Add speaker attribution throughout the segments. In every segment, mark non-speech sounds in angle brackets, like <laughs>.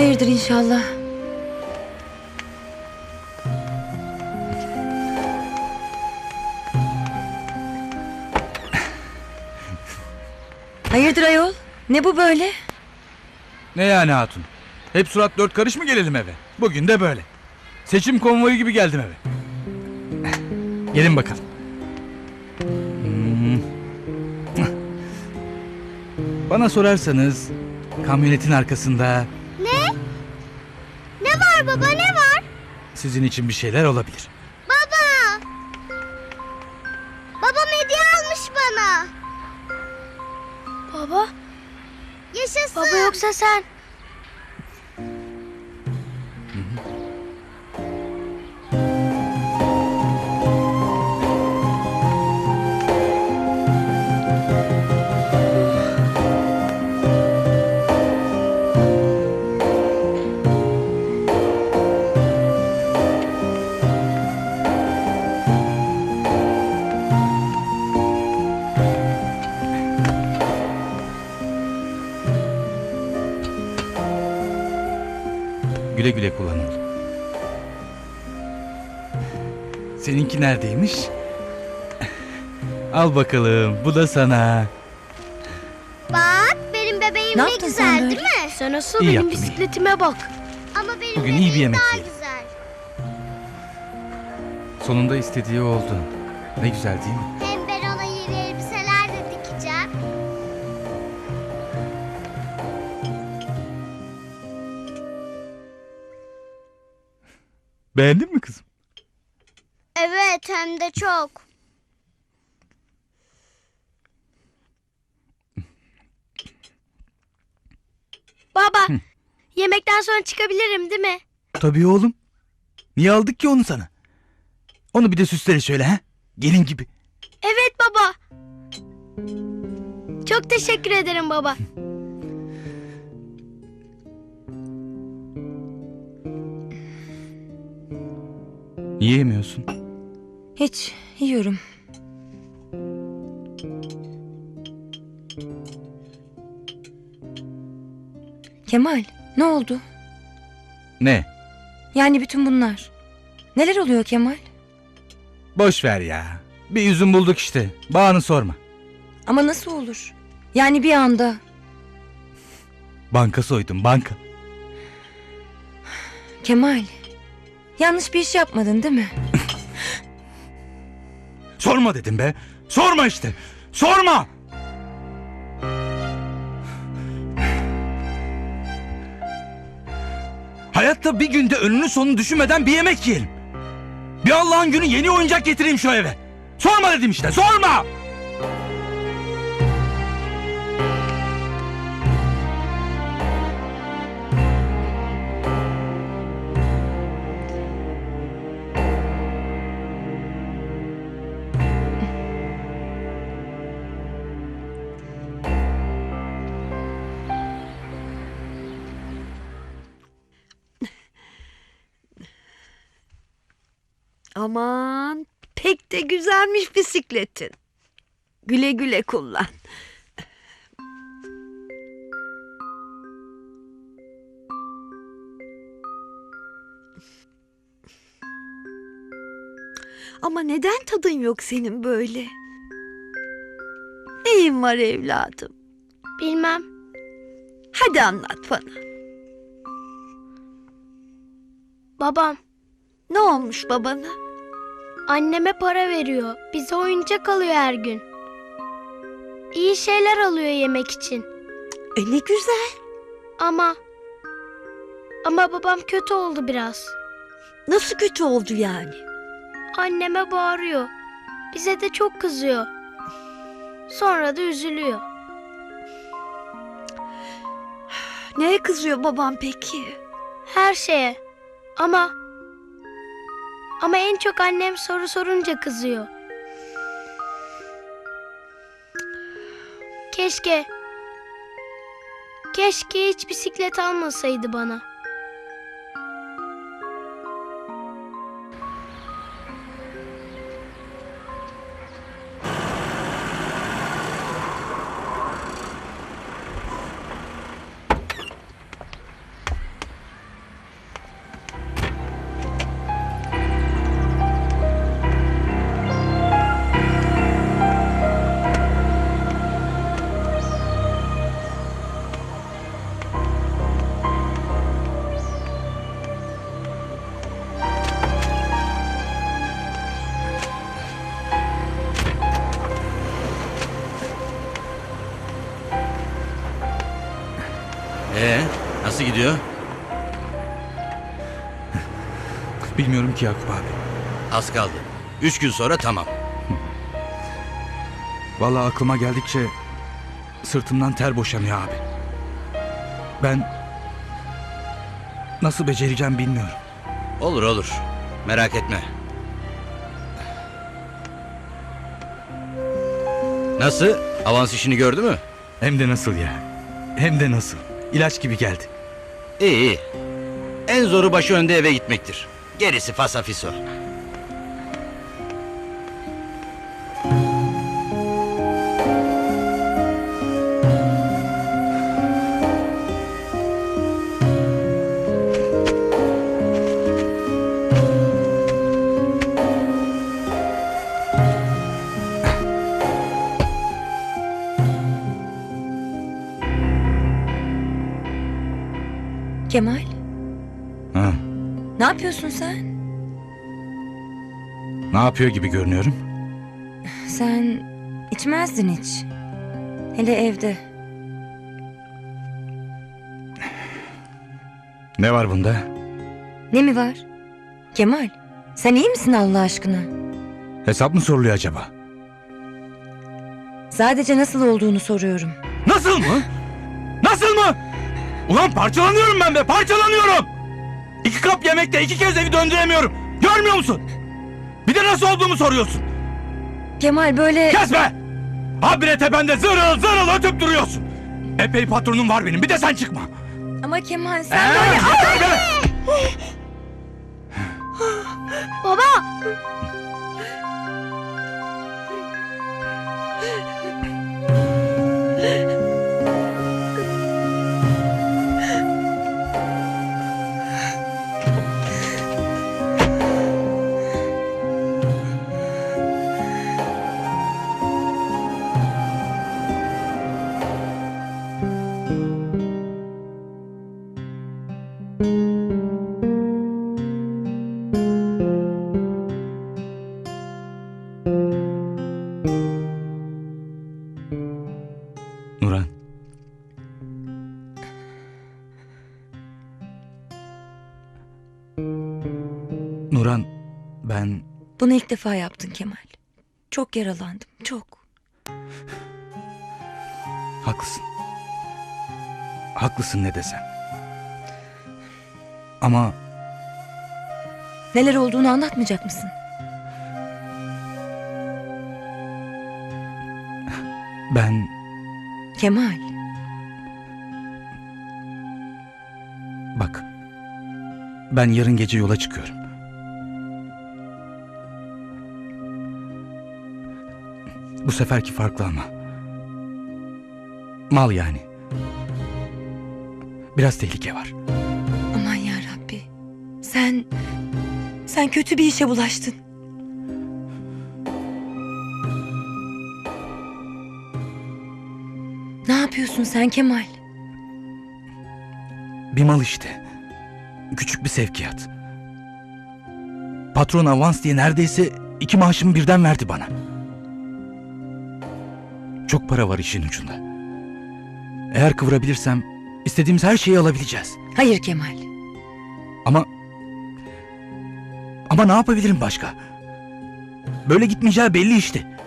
Speaker 1: Hayırdır inşallah. Hayırdır ayol? Ne bu böyle?
Speaker 2: Ne yani hatun? Hep surat dört karış mı gelelim eve? Bugün de böyle. Seçim konvoyu gibi geldim eve. Gelin bakalım. Hmm. Bana sorarsanız kamyonetin arkasında
Speaker 3: var baba ne var?
Speaker 2: sizin için bir şeyler olabilir. Güle güle kullanın. Seninki neredeymiş? Al bakalım. Bu da sana.
Speaker 3: Bak benim bebeğim
Speaker 1: Ne
Speaker 3: ne,
Speaker 1: yaptın sen
Speaker 3: güzel
Speaker 1: böyle?
Speaker 3: değil mi?
Speaker 4: Sen asıl
Speaker 2: İyi
Speaker 4: benim
Speaker 2: yaptın, iyi.
Speaker 4: bisikletime bak.
Speaker 3: Ama benim
Speaker 2: Bugün iyi
Speaker 3: bebeğim
Speaker 2: bir yemek
Speaker 3: daha
Speaker 2: yiyelim.
Speaker 3: güzel.
Speaker 2: Sonunda istediği oldu. Ne güzel değil mi? Beğendin mi kızım?
Speaker 3: Evet hem de çok.
Speaker 4: Baba, yemekten sonra çıkabilirim değil mi?
Speaker 2: Tabii oğlum. Niye aldık ki onu sana? Onu bir de süsleriz şöyle ha? Gelin gibi.
Speaker 4: Evet baba. Çok teşekkür ederim baba.
Speaker 2: Niye yemiyorsun?
Speaker 1: Hiç yiyorum. Kemal, ne oldu?
Speaker 2: Ne?
Speaker 1: Yani bütün bunlar. Neler oluyor Kemal?
Speaker 2: Boş ver ya. Bir yüzüm bulduk işte. Bağını sorma.
Speaker 1: Ama nasıl olur? Yani bir anda.
Speaker 2: Banka soydum banka.
Speaker 1: Kemal, yanlış bir iş yapmadın değil mi? <laughs>
Speaker 2: Sorma dedim be. Sorma işte. Sorma. Hayatta bir günde önünü sonunu düşünmeden bir yemek yiyelim. Bir Allah'ın günü yeni oyuncak getireyim şu eve. Sorma dedim işte sorma.
Speaker 5: Aman pek de güzelmiş bisikletin. Güle güle kullan. Ama neden tadın yok senin böyle? Neyin var evladım?
Speaker 4: Bilmem.
Speaker 5: Hadi anlat bana.
Speaker 4: Babam
Speaker 5: Ne olmuş babana?
Speaker 4: Anneme para veriyor. Bize oyuncak alıyor her gün. İyi şeyler alıyor yemek için.
Speaker 5: E ne güzel.
Speaker 4: Ama ama babam kötü oldu biraz.
Speaker 5: Nasıl kötü oldu yani?
Speaker 4: Anneme bağırıyor. Bize de çok kızıyor. Sonra da üzülüyor.
Speaker 5: Neye kızıyor babam peki?
Speaker 4: Her şeye. Ama ama en çok annem soru sorunca kızıyor. Keşke Keşke hiç bisiklet almasaydı bana.
Speaker 2: Bilmiyorum ki Yakup abi.
Speaker 6: Az kaldı. Üç gün sonra tamam.
Speaker 2: Vallahi aklıma geldikçe sırtımdan ter boşanıyor abi. Ben nasıl becereceğim bilmiyorum.
Speaker 6: Olur olur. Merak etme. Nasıl? Avans işini gördü mü?
Speaker 2: Hem de nasıl ya. Hem de nasıl. İlaç gibi geldi.
Speaker 6: İyi iyi. En zoru başı önde eve gitmektir. Gerisi fasafiso.
Speaker 1: Kemal, yapıyorsun sen?
Speaker 2: ne yapıyor gibi görünüyorum?
Speaker 1: Sen içmezdin hiç. Hele evde.
Speaker 2: Ne var bunda?
Speaker 1: Ne mi var? Kemal, sen iyi misin Allah aşkına?
Speaker 2: Hesap mı soruluyor acaba?
Speaker 1: Sadece nasıl olduğunu soruyorum.
Speaker 2: Nasıl mı? Nasıl mı? Ulan parçalanıyorum ben be parçalanıyorum. İki kap yemekte iki kez evi döndüremiyorum. Görmüyor musun? Bir de nasıl olduğumu soruyorsun.
Speaker 1: Kemal böyle...
Speaker 2: Kes be! Habire tepende zırıl zırıl ötüp duruyorsun. Epey patronum var benim bir de sen çıkma.
Speaker 1: Ama Kemal
Speaker 2: Ee,
Speaker 1: sen böyle...
Speaker 2: yeter be!
Speaker 4: Baba!
Speaker 2: Nuran ben
Speaker 1: Bunu ilk defa yaptın Kemal. Çok yaralandım, çok.
Speaker 2: haklısın. Haklısın ne desem. Ama
Speaker 1: Neler olduğunu anlatmayacak mısın?
Speaker 2: ben
Speaker 1: Kemal,
Speaker 2: bak ben yarın gece yola çıkıyorum. Bu seferki farklı ama. Mal yani. Biraz tehlike var.
Speaker 1: aman ya Rabbi. Sen... Sen kötü bir işe bulaştın. Ne yapıyorsun sen Kemal?
Speaker 2: Bir mal işte. Küçük bir sevkiyat. Patron avans diye neredeyse iki maaşımı birden verdi bana. Çok para var işin ucunda. Eğer kıvırabilirsem istediğimiz her şeyi alabileceğiz.
Speaker 1: Hayır Kemal.
Speaker 2: Ama... Ama ne yapabilirim başka? Böyle gitmeyeceği belli işte.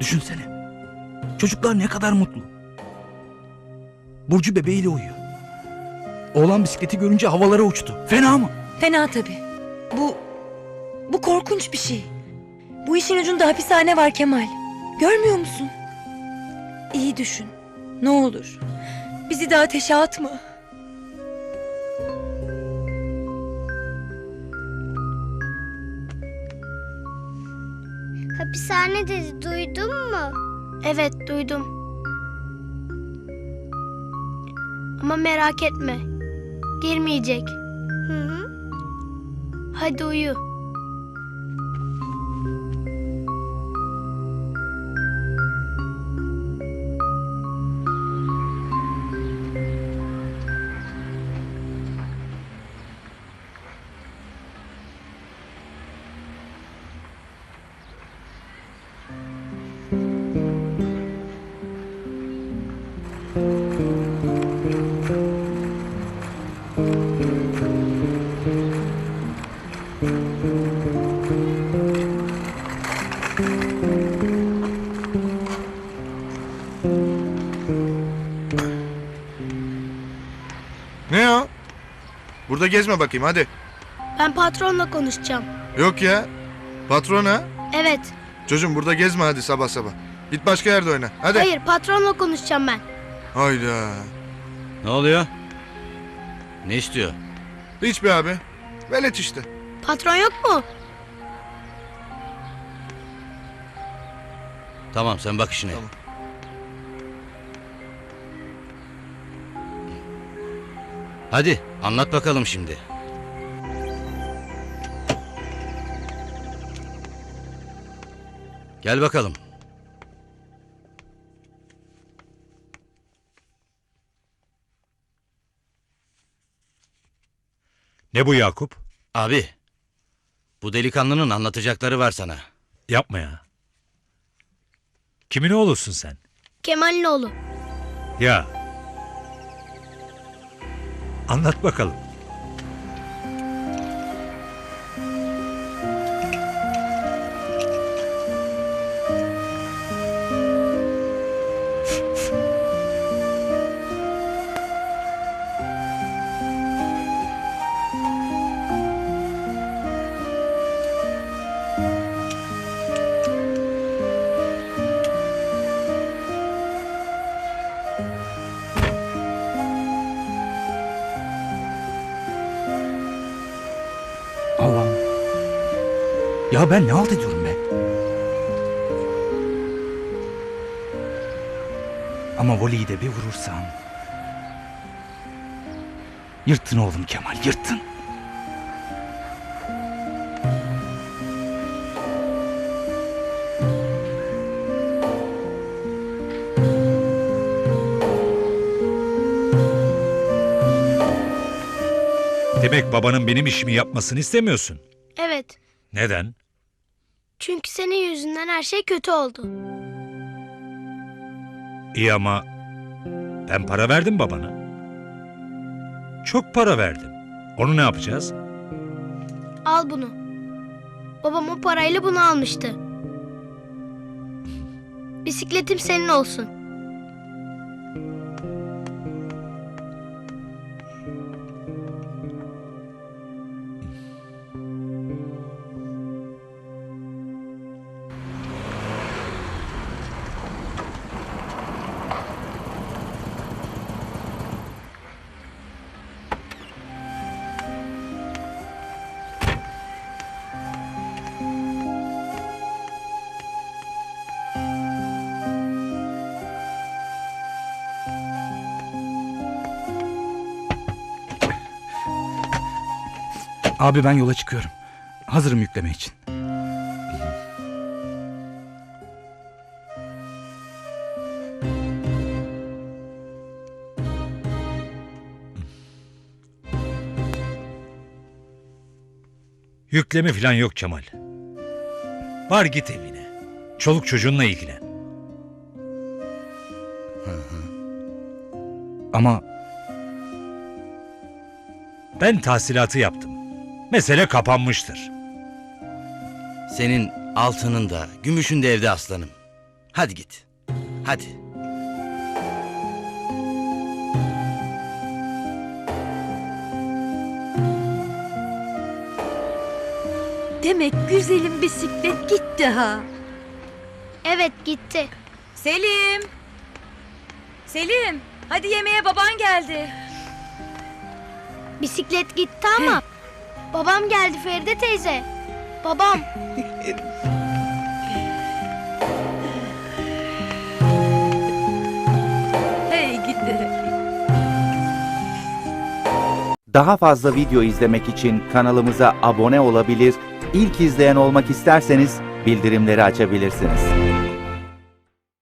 Speaker 2: Düşünsene. Çocuklar ne kadar mutlu. Burcu bebeğiyle uyuyor. Oğlan bisikleti görünce havalara uçtu. Fena mı?
Speaker 1: Fena tabii. Bu... Bu korkunç bir şey. Bu işin ucunda hapishane var Kemal. Görmüyor musun? İyi düşün. Ne olur. Bizi de ateşe atma.
Speaker 3: Hapishane dedi duydun mu?
Speaker 4: Evet duydum. Ama merak etme. Girmeyecek.
Speaker 3: Hı hı.
Speaker 4: Hadi uyu.
Speaker 7: Burada gezme bakayım hadi.
Speaker 8: Ben patronla konuşacağım.
Speaker 7: Yok ya. Patrona.
Speaker 8: Evet.
Speaker 7: Çocuğum burada gezme hadi sabah sabah. Git başka yerde oyna. Hadi.
Speaker 8: Hayır patronla konuşacağım ben.
Speaker 7: Hayda.
Speaker 6: Ne oluyor? Ne istiyor?
Speaker 7: Hiç be abi. Velet işte.
Speaker 8: Patron yok mu?
Speaker 6: Tamam sen bak işine.
Speaker 7: Tamam.
Speaker 6: Hadi anlat bakalım şimdi. Gel bakalım.
Speaker 9: Ne bu Yakup?
Speaker 6: Abi. Bu delikanlının anlatacakları var sana.
Speaker 9: Yapma ya. Kimin oğlusun sen?
Speaker 8: Kemal'in oğlu.
Speaker 9: Ya. Anlat bakalım.
Speaker 2: Ya ben ne halt ediyorum be? Ama voleyi de bir vurursam... Yırttın oğlum Kemal, yırttın.
Speaker 9: Demek babanın benim işimi yapmasını istemiyorsun.
Speaker 8: Evet.
Speaker 9: Neden?
Speaker 8: Çünkü senin yüzünden her şey kötü oldu.
Speaker 9: İyi ama ben para verdim babana. Çok para verdim. Onu ne yapacağız?
Speaker 8: Al bunu. Babam o parayla bunu almıştı. Bisikletim senin olsun.
Speaker 2: Abi ben yola çıkıyorum. Hazırım yükleme için.
Speaker 9: Yükleme falan yok Kemal. Var git evine. Çoluk çocuğunla ilgilen.
Speaker 2: Ama
Speaker 9: Ben tahsilatı yaptım. Mesele kapanmıştır.
Speaker 6: Senin altının da gümüşün de evde aslanım. Hadi git. Hadi.
Speaker 5: Demek güzelim bisiklet gitti ha.
Speaker 8: Evet gitti.
Speaker 1: Selim. Selim. Hadi yemeğe baban geldi.
Speaker 8: Bisiklet gitti ama babam geldi Feride teyze. Babam. <laughs>
Speaker 1: Hey gidi.
Speaker 10: Daha fazla video izlemek için kanalımıza abone olabilir, ilk izleyen olmak isterseniz bildirimleri açabilirsiniz.